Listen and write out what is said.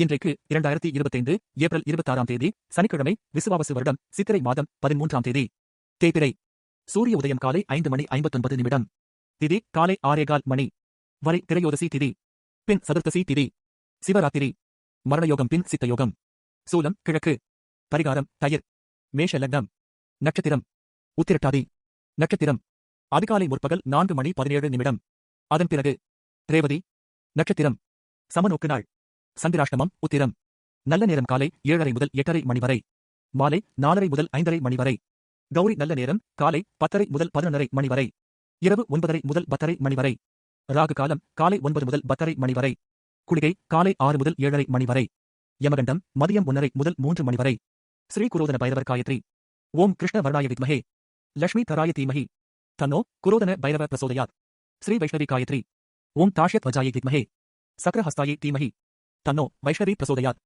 இன்றைக்கு இரண்டாயிரத்தி இருபத்தைந்து ஏப்ரல் இருபத்தாறாம் தேதி சனிக்கிழமை விசுவாவசு வருடம் சித்திரை மாதம் பதிமூன்றாம் தேதி. தேய்பிறை சூரிய உதயம் காலை ஐந்து மணி ஐம்பத்தொன்பது நிமிடம். திதி காலை ஆறேகால் மணி. வரை திரையோதசி திதி. பின் சதுர்த்தசி திதி. சிவராத்திரி. மரணயோகம் பின் சித்தயோகம். சூலம் கிழக்கு. பரிகாரம் தயிர். மேஷ லக்னம். நட்சத்திரம். உத்திரட்டாதி. நட்சத்திரம். அதிகாலை முற்பகல் நான்கு மணி பதினேழு நிமிடம். அதன் பிறகு ரேவதி. நட்சத்திரம். சமநோக்கு நாள். சந்திராஷ்டமம் உத்திரம். நல்ல நேரம் காலை ஏழரை முதல் எட்டரை மணி வரை. மாலை நாலரை முதல் ஐந்தரை மணி வரை. கௌரி நல்ல நேரம் காலை பத்தரை முதல் பதினொன்றரை மணி வரை. இரவு ஒன்பதரை முதல் பத்தரை மணி வரை. ராகு காலம் காலை ஒன்பது முதல் பத்தரை மணி வரை. குளிகை காலை ஆறு முதல் ஏழரை மணி வரை. யமகண்டம் மதியம் ஒன்னரை முதல் மூன்று மணி வரை. ஸ்ரீ குரோதன பைரவர் காயத்ரி. ஓம் கிருஷ்ண வர்ணாய வித்மகே லக்ஷ்மி தராய தீமஹி. தன்னோ குரோதன பைரவ பிரசோதயாத். ஸ்ரீ வைஷ்ணவி காயத்ரி. ஓம் தாஷ்யத் வஜாயை வித்மஹே. சக்கரஹஸ்தாயை தீமஹி. தன்னோ வைஷ்ணவி பிரசோதயாத்.